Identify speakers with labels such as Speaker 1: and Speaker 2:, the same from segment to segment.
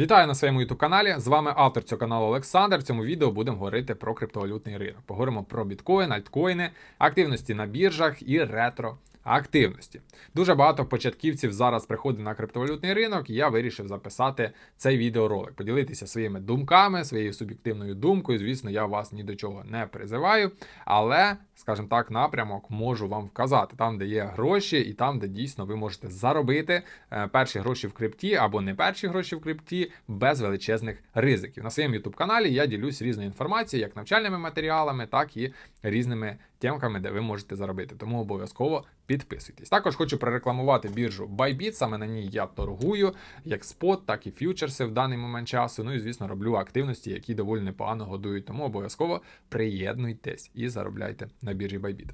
Speaker 1: Вітаю на своєму youtube каналі. З вами автор цього каналу Олександр. В цьому відео будемо говорити про криптовалютний ринок. Поговоримо про біткоін, альткоїни, активності на біржах і ретро. Активності дуже багато початківців зараз приходить на криптовалютний ринок, і я вирішив записати цей відеоролик, поділитися своїми думками, своєю суб'єктивною думкою. Звісно, я вас ні до чого не призиваю, але, скажімо так, напрямок можу вам вказати там, де є гроші, і там, де дійсно ви можете заробити е, перші гроші в крипті або не перші гроші в крипті без величезних ризиків. На своєму youtube каналі я ділюсь різною інформацією, як навчальними матеріалами, так і різними темками, де ви можете заробити. Тому обов'язково підписуйтесь. Також хочу прорекламувати біржу Bybit, саме на ній я торгую як спот, так і ф'ючерси в даний момент часу. Ну і звісно, роблю активності, які доволі непогано годують. Тому обов'язково приєднуйтесь і заробляйте на біржі Bybit.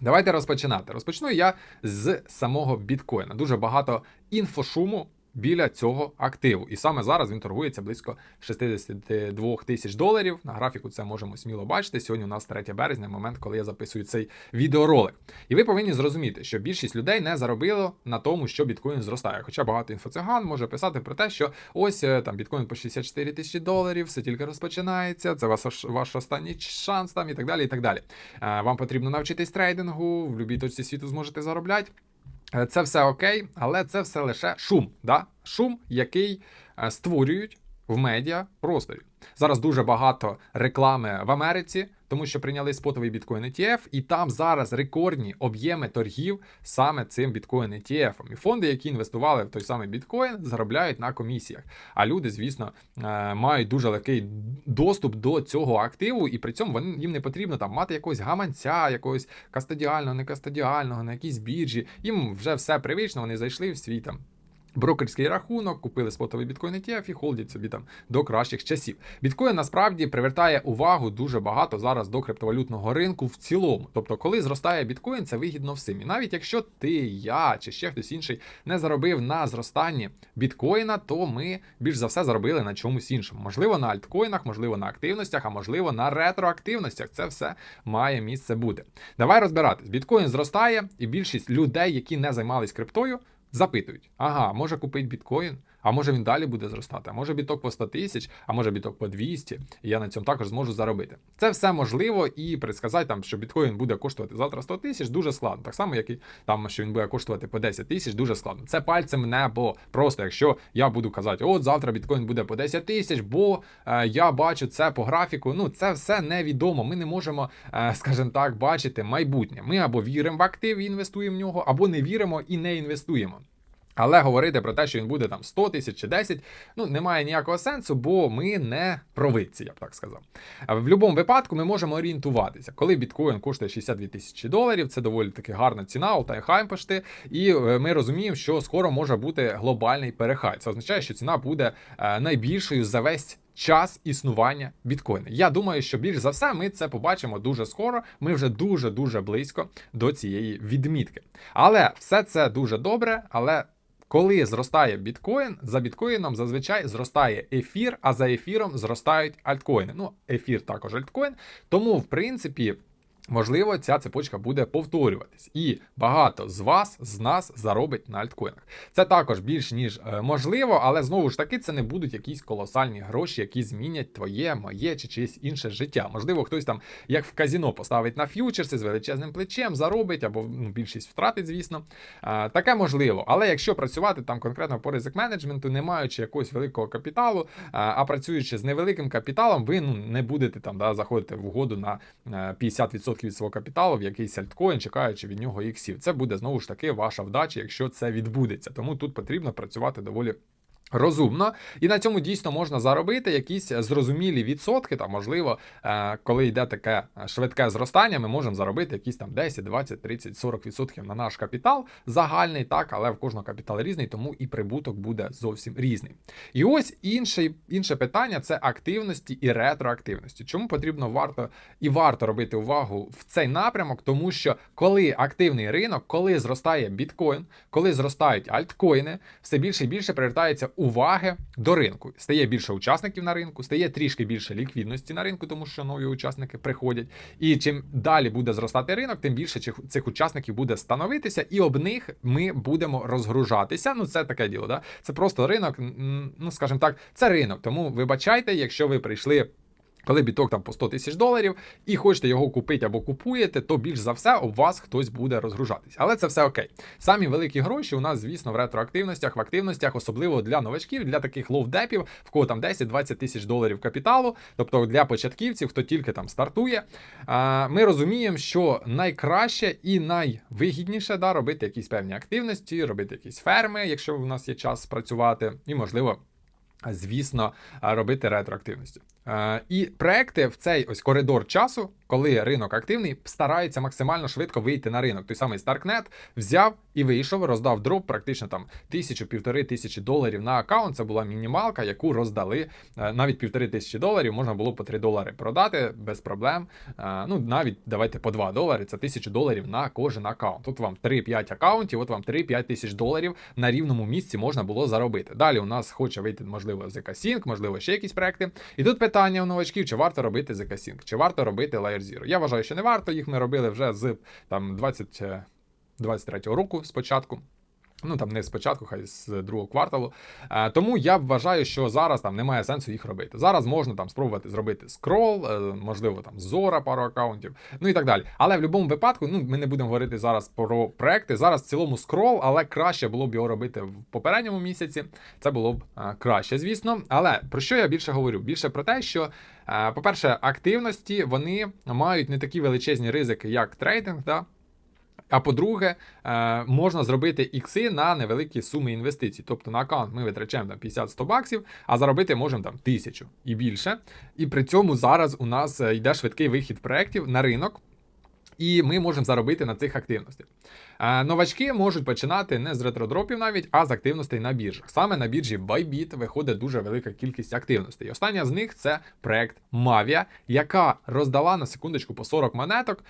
Speaker 1: Давайте розпочинати. Розпочну я з самого біткоїна. Дуже багато інфошуму біля цього активу. І саме зараз він торгується близько 62 тисяч доларів. На графіку це можемо сміло бачити. Сьогодні у нас 3 березня, момент, коли я записую цей відеоролик. І ви повинні зрозуміти, що більшість людей не заробило на тому, що біткоін зростає. Хоча багато інфоциган може писати про те, що ось е, там біткоін по 64 тисячі доларів, все тільки розпочинається. Це ваш, ваш останній шанс там і так далі. І так далі. Е, Вам потрібно навчитись трейдингу, в будь-якій точці світу зможете заробляти. Е, Це все окей, але це все лише шум. Да? Шум, який е, створюють в медіа просторі. Зараз дуже багато реклами в Америці, тому що прийняли спотовий біткоін ETF, і там зараз рекордні об'єми торгів саме цим біткоін ETF. І фонди, які інвестували в той самий біткоін, заробляють на комісіях. А люди, звісно, е, мають дуже легкий доступ до цього активу, і при цьому вони їм не потрібно там мати якогось гаманця, якогось кастодіального, не кастодіального, на якійсь біржі. Їм вже все привично. Вони зайшли в свій там. Брокерський рахунок, купили спотовий біткоін ETF і холдять собі там до кращих часів. Біткоін насправді привертає увагу дуже багато зараз до криптовалютного ринку в цілому. Тобто, коли зростає біткоін, це вигідно всім. І навіть якщо ти, я чи ще хтось інший не заробив на зростанні біткоїна, то ми більш за все заробили на чомусь іншому. Можливо, на альткоїнах, можливо, на активностях, а можливо на ретроактивностях. Це все має місце бути. Давай розбиратись. Біткоін зростає, і більшість людей, які не займались криптою запитують: ага, може купити біткоін, а може він далі буде зростати, а може біток по 100 тисяч, а може біток по 200, і я на цьому також зможу заробити. Це все можливо, і предсказати, там, що біткоін буде коштувати завтра 100 тисяч, дуже складно. Так само, як і там, що він буде коштувати по 10 тисяч, дуже складно. Це пальцем небо. Просто якщо я буду казати, от завтра біткоін буде по 10 тисяч, бо е, я бачу це по графіку. Ну, це все невідомо. Ми не можемо, е, скажімо так, бачити майбутнє. Ми або віримо в актив і інвестуємо в нього, або не віримо і не інвестуємо. Але говорити про те, що він буде там 100 тисяч чи 10, ну немає ніякого сенсу, бо ми не провидці, я б так сказав. В будь-якому випадку ми можемо орієнтуватися, коли біткоін коштує 62 тисячі доларів, це доволі таки гарна ціна, хайм пошти, і е, ми розуміємо, що скоро може бути глобальний перехай. Це означає, що ціна буде е, найбільшою за весь. Час існування біткоїна. Я думаю, що більш за все ми це побачимо дуже скоро. Ми вже дуже дуже близько до цієї відмітки. Але все це дуже добре. Але коли зростає біткоін, за біткоїном зазвичай зростає ефір, а за ефіром зростають альткоїни. Ну, ефір також альткоін. Тому, в принципі. Можливо, ця цепочка буде повторюватись, і багато з вас, з нас заробить на альткоїнах. Це також більш ніж е, можливо, але знову ж таки це не будуть якісь колосальні гроші, які змінять твоє, моє чи чиєсь інше життя. Можливо, хтось там, як в казіно, поставить на ф'ючерси з величезним плечем, заробить або ну, більшість втратить, звісно. А, таке можливо. Але якщо працювати там конкретно по ризик менеджменту, не маючи якогось великого капіталу, а, а працюючи з невеликим капіталом, ви ну не будете там да, заходити в угоду на 50% 100% від свого капіталу в якийсь альткоін, чекаючи від нього іксів. Це буде знову ж таки ваша вдача, якщо це відбудеться. Тому тут потрібно працювати доволі. Розумно, і на цьому дійсно можна заробити якісь зрозумілі відсотки. Там, можливо, е, коли йде таке швидке зростання, ми можемо заробити якісь там 10, 20, 30, 40 відсотків на наш капітал загальний, так, але в кожного капітал різний, тому і прибуток буде зовсім різний. І ось інше, інше питання це активності і ретроактивності. Чому потрібно варто і варто робити увагу в цей напрямок, тому що коли активний ринок, коли зростає біткоін, коли зростають альткоїни, все більше і більше привертається уваги до ринку. Стає більше учасників на ринку, стає трішки більше ліквідності на ринку, тому що нові учасники приходять. І чим далі буде зростати ринок, тим більше цих, учасників буде становитися, і об них ми будемо розгружатися. Ну, це таке діло. Да? Це просто ринок. Ну скажімо так, це ринок. Тому вибачайте, якщо ви прийшли. Коли біток там по 100 тисяч доларів і хочете його купити або купуєте, то більш за все у вас хтось буде розгружатись. Але це все окей. Самі великі гроші у нас, звісно, в ретроактивностях, в активностях, особливо для новачків, для таких лоу-депів, в кого там 10-20 тисяч доларів капіталу, тобто для початківців, хто тільки там стартує. Ми розуміємо, що найкраще і найвигідніше да, робити якісь певні активності, робити якісь ферми, якщо у нас є час працювати, і можливо. Звісно, робити ретроактивності. Е, І проекти в цей ось коридор часу, коли ринок активний, стараються максимально швидко вийти на ринок. Той самий Starknet взяв і вийшов, роздав дроп практично там тисячу півтори тисячі доларів на аккаунт. Це була мінімалка, яку роздали е, навіть півтори тисячі доларів. Можна було по 3 долари продати без проблем. Е, Ну навіть давайте по 2 долари. Це тисячу доларів на кожен аккаунт. Тут вам 3-5 аккаунтів, от вам 3-5 тисяч доларів на рівному місці можна було заробити. Далі у нас хоче вийти, можливо, ZK Sync, можливо, ще якісь проекти. І тут питання у новачків: чи варто робити ZK Sync, чи варто робити Layer Zero. Я вважаю, що не варто. Їх ми робили вже з там 20. е, 23-го року спочатку. Ну там не спочатку, хай з другого кварталу. Е, тому я вважаю, що зараз там немає сенсу їх робити. Зараз можна там спробувати зробити скрол, е, можливо, там зора пару акаунтів, ну і так далі. Але в будь-якому випадку, ну ми не будемо говорити зараз про проекти. Зараз в цілому скрол, але краще було б його робити в попередньому місяці. Це було б е, краще, звісно. Але про що я більше говорю? Більше про те, що, е, по-перше, активності вони мають не такі величезні ризики, як трейдинг. Да? А по-друге, е, можна зробити ікси на невеликі суми інвестицій. Тобто на аккаунт ми витрачаємо там 50-100 баксів, а заробити можемо там тисячу і більше. І при цьому зараз у нас е, йде швидкий вихід проєктів на ринок. І ми можемо заробити на цих активностях. Новачки можуть починати не з ретродропів навіть, а з активностей на біржах. Саме на біржі Bybit виходить дуже велика кількість активностей. Остання з них це проект Mavia, яка роздала на секундочку по 40 монеток.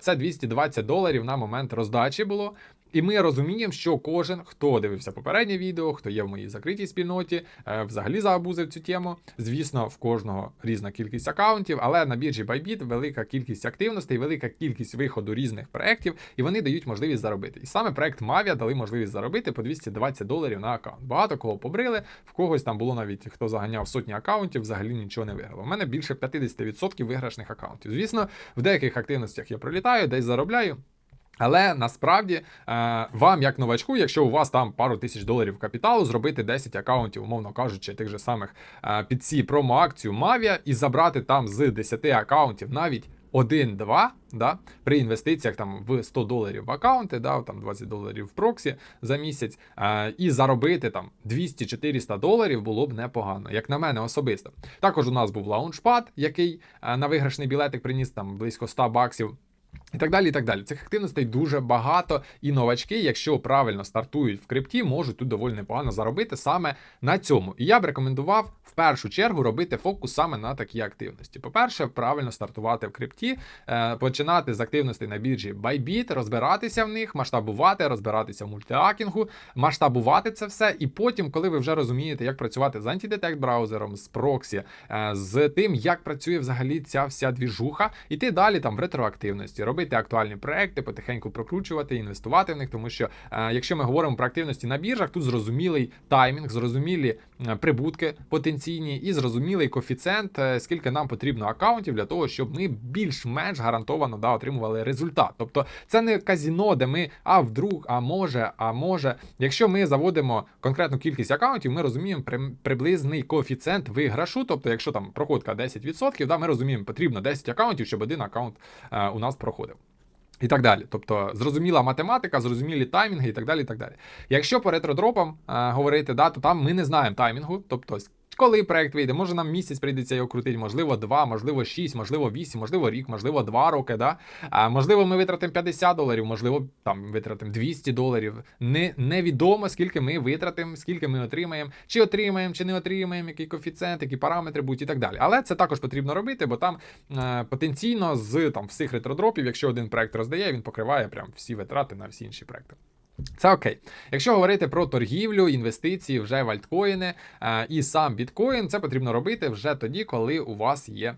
Speaker 1: Це 220 доларів на момент роздачі було. І ми розуміємо, що кожен, хто дивився попереднє відео, хто є в моїй закритій спільноті, е, взагалі заабузив цю тему. Звісно, в кожного різна кількість акаунтів, але на біржі Bybit велика кількість активностей, велика кількість виходу різних проєктів, і вони дають можливість заробити. І саме проект Mavia дали можливість заробити по 220 доларів на аккаунт. Багато кого побрили, в когось там було навіть хто заганяв сотні акаунтів, взагалі нічого не виграв. У мене більше 50% виграшних акаунтів. Звісно, в деяких активностях я пролітаю, десь заробляю. Але насправді е, вам, як новачку, якщо у вас там пару тисяч доларів капіталу, зробити 10 акаунтів, умовно кажучи, тих же самих е, під ці промо-акцію Mavia і забрати там з 10 акаунтів навіть 1-2, да, при інвестиціях там в 100 доларів в акаунти, да, там 20 доларів в проксі за місяць, е, і заробити там 200-400 доларів було б непогано, як на мене особисто. Також у нас був лаунчпад, який е, на виграшний білетик приніс там близько 100 баксів. І так далі, і так далі. Цих активностей дуже багато, і новачки, якщо правильно стартують в крипті, можуть тут доволі непогано заробити саме на цьому. І я б рекомендував в першу чергу робити фокус саме на такі активності. По-перше, правильно стартувати в крипті, е, починати з активностей на біржі Bybit, розбиратися в них, масштабувати, розбиратися в мультиакінгу, масштабувати це все. І потім, коли ви вже розумієте, як працювати з антидетект браузером, з проксі, е, з тим, як працює взагалі ця вся двіжуха, іти далі там в ретроактивності, робити актуальні проекти, потихеньку прокручувати, інвестувати в них, тому що е, якщо ми говоримо про активності на біржах, тут зрозумілий таймінг, зрозумілі прибутки потенційні і зрозумілий коефіцієнт, е, скільки нам потрібно акаунтів для того, щоб ми більш-менш гарантовано да, отримували результат. Тобто це не казіно, де ми а вдруг, а може, а може. Якщо ми заводимо конкретну кількість акаунтів, ми розуміємо при- приблизний коефіцієнт виграшу. Тобто, якщо там проходка 10%, да, ми розуміємо, потрібно 10 акаунтів, щоб один акаунт е, у нас проходив. І так далі. Тобто зрозуміла математика, зрозумілі таймінги і так далі. і так далі. Якщо по ретродропам е, говорити, да, то там ми не знаємо таймінгу. Тобто, коли проект вийде, може нам місяць прийдеться його крутити, можливо, два, можливо, шість, можливо, вісім, можливо, рік, можливо, два роки. Да? А можливо, ми витратимо 50 доларів, можливо, там витратимо 200 доларів. Не, невідомо, скільки ми витратимо, скільки ми отримаємо, чи отримаємо, чи не отримаємо, який коефіцієнт, які параметри будуть і так далі. Але це також потрібно робити, бо там е, потенційно з там всіх ретродропів, якщо один проект роздає, він покриває прям всі витрати на всі інші проекти. Це окей. Якщо говорити про торгівлю, інвестиції вже в альткоїни е, і сам біткоін, це потрібно робити вже тоді, коли у вас є. е,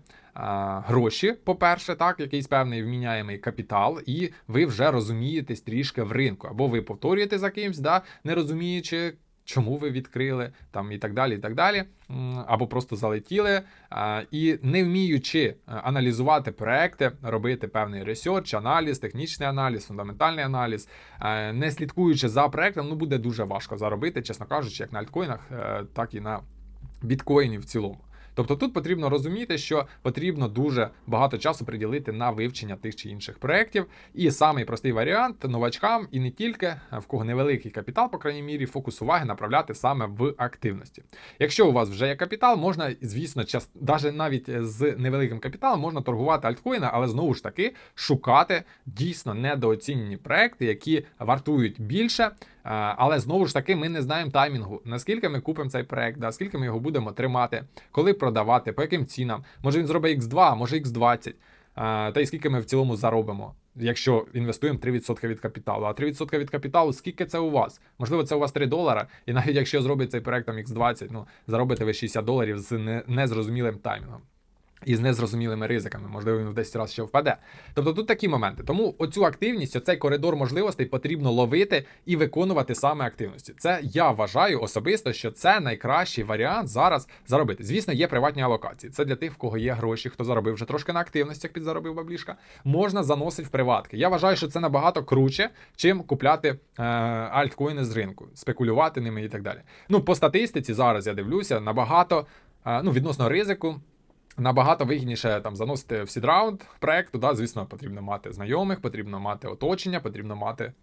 Speaker 1: Гроші, по-перше, так, якийсь певний вміняємий капітал, і ви вже розумієтесь трішки в ринку, або ви повторюєте за кимсь, да, не розуміючи, чому ви відкрили, там і так далі, і так далі, або просто залетіли, і не вміючи е, аналізувати проекти, робити певний ресерч, аналіз, технічний аналіз, фундаментальний аналіз, е, не слідкуючи за проектом, ну буде дуже важко заробити, чесно кажучи, як на альткоїнах, е, так і на біткоїні в цілому. Тобто тут потрібно розуміти, що потрібно дуже багато часу приділити на вивчення тих чи інших проєктів. І самий простий варіант новачкам і не тільки в кого невеликий капітал, по крайній мірі, фокус уваги направляти саме в активності. Якщо у вас вже є капітал, можна, звісно, час, навіть навіть з невеликим капіталом можна торгувати альткоїни, але знову ж таки шукати дійсно недооцінені проекти, які вартують більше. Але знову ж таки, ми не знаємо таймінгу, наскільки ми купимо цей проект, да, скільки ми його будемо тримати, коли продавати, по яким цінам. Може він зробить X2, може X20, та й скільки ми в цілому заробимо, якщо інвестуємо 3% від капіталу. А 3% від капіталу, скільки це у вас? Можливо, це у вас 3 долара, і навіть якщо зробить цей проект там X20, ну заробите ви 60 доларів з незрозумілим таймінгом. І з незрозумілими ризиками, можливо, він в 10 разів ще впаде. Тобто тут такі моменти. Тому оцю активність, оцей коридор можливостей потрібно ловити і виконувати саме активності. Це я вважаю особисто, що це найкращий варіант зараз заробити. Звісно, є приватні алокації. Це для тих, в кого є гроші, хто заробив вже трошки на активностях, підзаробив баблішка. Можна заносити в приватки. Я вважаю, що це набагато круче, чим купляти е, альткоїни з ринку, спекулювати ними і так далі. Ну, по статистиці зараз я дивлюся, набагато е, ну, відносно ризику. Набагато вигідніше там заносити в сідраунд проекту. Да, звісно, потрібно мати знайомих, потрібно мати оточення, потрібно мати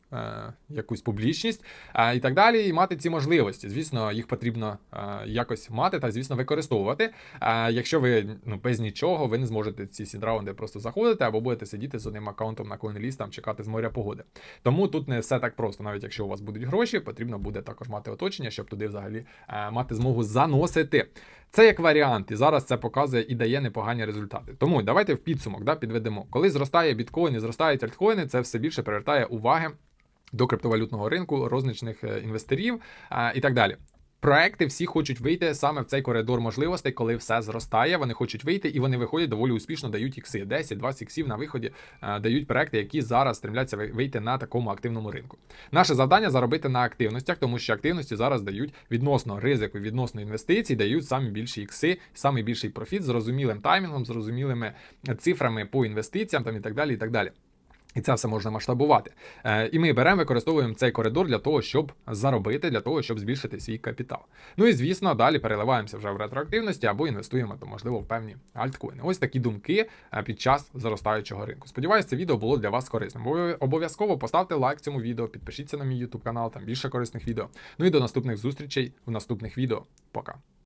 Speaker 1: якусь публічність е, і так далі. І мати ці можливості. Звісно, їх потрібно е, якось мати та, звісно, використовувати. Е, якщо ви ну, без нічого, ви не зможете ці сідраунди просто заходити або будете сидіти з одним аккаунтом на CoinList, там чекати з моря погоди. Тому тут не все так просто. Навіть якщо у вас будуть гроші, потрібно буде також мати оточення, щоб туди взагалі е, мати змогу заносити. Це як варіант, і зараз це показує і дає непогані результати. Тому давайте в підсумок да, підведемо. Коли зростає біткоін і зростають альткоїни, це все більше привертає уваги до криптовалютного ринку, розничних е, інвесторів і так далі. Проекти всі хочуть вийти саме в цей коридор можливостей, коли все зростає. Вони хочуть вийти і вони виходять доволі успішно, дають ікси. 10-20 іксів на виході е, дають проекти, які зараз стремляться вийти на такому активному ринку. Наше завдання заробити на активностях, тому що активності зараз дають відносно ризику, відносно інвестицій, дають самі більші ікси, самий більший профіт з зрозумілим таймінгом, з зрозумілими цифрами по інвестиціям там і так далі. І так далі. І це все можна масштабувати. Е, і ми беремо, використовуємо цей коридор для того, щоб заробити, для того, щоб збільшити свій капітал. Ну і звісно, далі переливаємося вже в ретроактивності або інвестуємо, то можливо в певні альткоїни. Ось такі думки е, під час зростаючого ринку. Сподіваюся, це відео було для вас корисним. Обов- Обов'язково поставте лайк цьому відео, підпишіться на мій YouTube канал, там більше корисних відео. Ну і до наступних зустрічей в наступних відео. Пока.